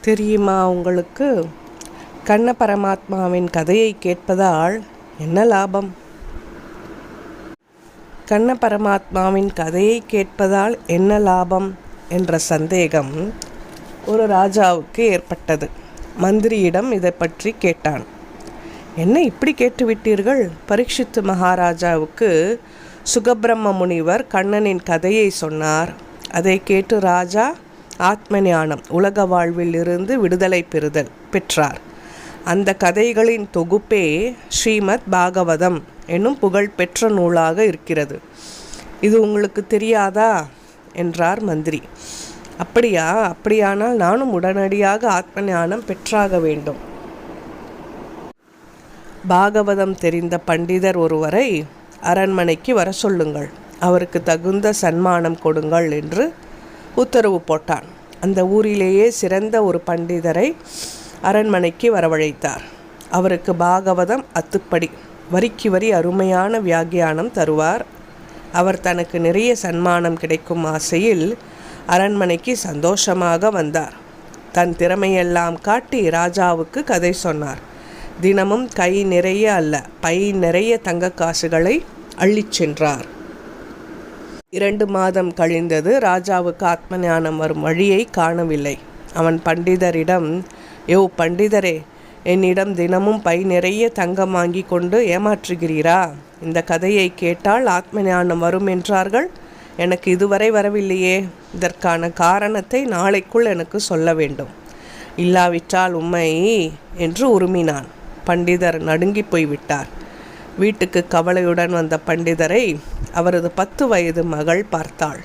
தெரியுமா உங்களுக்கு? கண்ண பரமாத்மாவின் கதையை கேட்பதால் என்ன லாபம்? கண்ண பரமாத்மாவின் கதையை கேட்பதால் என்ன லாபம்? என்ற சந்தேகம் ஒரு ராஜாவுக்கு ஏற்பட்டது. மந்திரியிடம் இதை பற்றி கேட்டான். என்ன இப்படி கேட்டுவிட்டீர்கள்? பரீட்சித்து மகாராஜாவுக்கு சுகபிரம்ம முனிவர் கண்ணனின் கதையை சொன்னார். அதை கேட்டு ராஜா ஆத்ம ஞானம் உலக வாழ்வில் இருந்து விடுதலை பெறுதல் பெற்றார். அந்த கதைகளின் தொகுப்பே ஸ்ரீமத் பாகவதம் என்னும் புகழ்பெற்ற நூலாக இருக்கிறது. இது உங்களுக்கு தெரியாதா? என்றார் மந்திரி. அப்படியா? அப்படியானால் நானும் உடனடியாக ஆத்ம ஞானம் பெற்றாக வேண்டும். பாகவதம் தெரிந்த பண்டிதர் ஒருவரை அரண்மனைக்கு வர சொல்லுங்கள். அவருக்கு தகுந்த சன்மானம் கொடுங்கள் என்று உத்தரவு போட்டான். அந்த ஊரிலேயே சிறந்த ஒரு பண்டிதரை அரண்மனைக்கு வரவழைத்தார். அவருக்கு பாகவதம் அத்துப்படி. வரிக்கு வரி அருமையான வியாகியானம் தருவார். அவர் தனக்கு நிறைய சன்மானம் கிடைக்கும் ஆசையில் அரண்மனைக்கு சந்தோஷமாக வந்தார். தன் திறமையெல்லாம் காட்டி ராஜாவுக்கு கதை சொன்னார். தினமும் கை நிறைய அல்ல பை நிறைய தங்க காசுகளை அள்ளிச் சென்றார். இரண்டு மாதம் கழிந்தது ராஜாவுக்கு ஆத்ம ஞானம் வரும் வழியை காணவில்லை. அவன் பண்டிதரிடம் யோ பண்டிதரே என்னிடம் தினமும் பை நிறைய தங்கம் வாங்கி கொண்டு ஏமாற்றுகிறீரா? இந்த கதையை கேட்டால் ஆத்ம ஞானம் வரும் என்றார்கள். எனக்கு இதுவரை வரவில்லையே. இதற்கான காரணத்தை நாளைக்குள் எனக்கு சொல்ல வேண்டும். இல்லாவிட்டால் உண்மை என்று உருமினான். பண்டிதர் நடுங்கி போய்விட்டார். வீட்டுக்கு கவலையுடன் வந்த பண்டிதரை அவரது பத்து வயது மகள் பார்த்தாள்.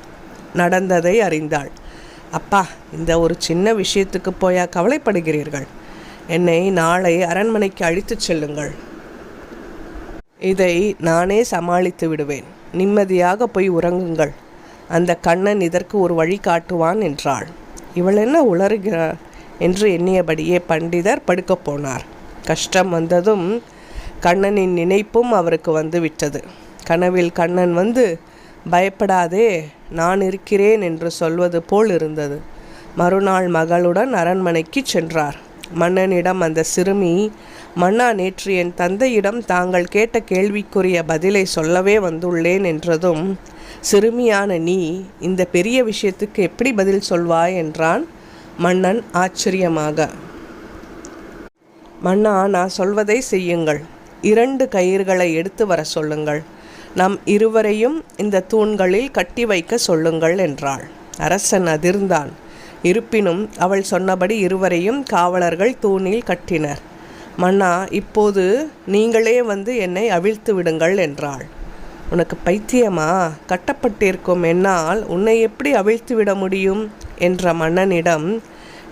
நடந்ததை அறிந்தாள். அப்பா இந்த ஒரு சின்ன விஷயத்துக்கு போயா கவலைப்படுகிறீர்கள்? என்னை நாளை அரண்மனைக்கு அழைத்துச் செல்லுங்கள். இதை நானே சமாளித்து விடுவேன். நிம்மதியாக போய் உறங்குங்கள். அந்த கண்ணன் இதற்கு ஒரு வழி காட்டுவான் என்றாள். இவள் என்ன உளறுகிறார் என்று எண்ணியபடியே பண்டிதர் படுக்கப் போனார். கஷ்டம் வந்ததும் கண்ணனின் நினைப்பும் அவருக்கு வந்து விட்டது கனவில் கண்ணன் வந்து பயப்படாதே நான் இருக்கிறேன் என்று சொல்வது போல் இருந்தது. மறுநாள் மகளுடன் அரண்மனைக்கு சென்றார். மன்னனிடம் அந்த சிறுமி மன்னா நேற்று என் தந்தையிடம் தாங்கள் கேட்ட கேள்விக்குரிய பதிலை சொல்லவே வந்துள்ளேன் என்றதும் சிறுமியான நீ இந்த பெரிய விஷயத்துக்கு எப்படி பதில் சொல்வாய்? என்றான் மன்னன் ஆச்சரியமாக. மன்னா நான் சொல்வதை செய்யுங்கள். இரண்டு கயிறுகளை எடுத்து வர சொல்லுங்கள். நம் இருவரையும் இந்த தூண்களில் கட்டி வைக்க சொல்லுங்கள் என்றாள். அரசன் அதிர்ந்தான். இருப்பினும் அவள் சொன்னபடி இருவரையும் காவலர்கள் தூணில் கட்டினர். மன்னா இப்போது நீங்களே வந்து என்னை அவிழ்த்து விடுங்கள் என்றாள். உனக்கு பைத்தியமா? கட்டப்பட்டிருக்கும் என்னால் உன்னை எப்படி அவிழ்த்து விட முடியும்? என்ற மன்னனிடம்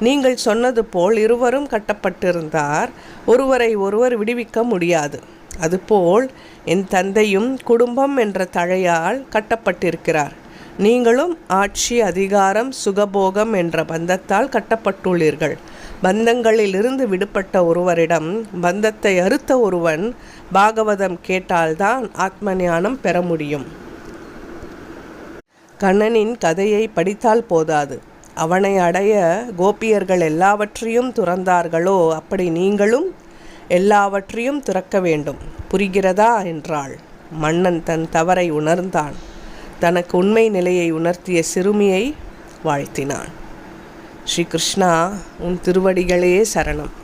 நீங்கள் சொன்னது போல் இருவரும் கட்டப்பட்டிருந்தார். ஒருவரை ஒருவர் விடுவிக்க முடியாது. அதுபோல் என் தந்தையும் குடும்பம் என்ற தழையால் கட்டப்பட்டிருக்கிறார். நீங்களும் ஆட்சி அதிகாரம் சுகபோகம் என்ற பந்தத்தால் கட்டப்பட்டுள்ளீர்கள். பந்தங்களிலிருந்து விடுபட்ட ஒருவரிடம் பந்தத்தை அறுத்த ஒருவன் பாகவதம் கேட்டால்தான் ஆத்ம ஞானம் பெற முடியும். கண்ணனின் கதையை படித்தால் போதாது. அவனை அடைய கோபியர்கள் எல்லாவற்றையும் துறந்தார்களோ அப்படி நீங்களும் எல்லாவற்றையும் துறக்க வேண்டும். புரிகிறதா? என்றாள். மன்னன் தன் தவறை உணர்ந்தான். தனக்கு உண்மை நிலையை உணர்த்திய சிறுமியை வாழ்த்தினான். ஸ்ரீ கிருஷ்ணா உன் திருவடிகளே சரணம்.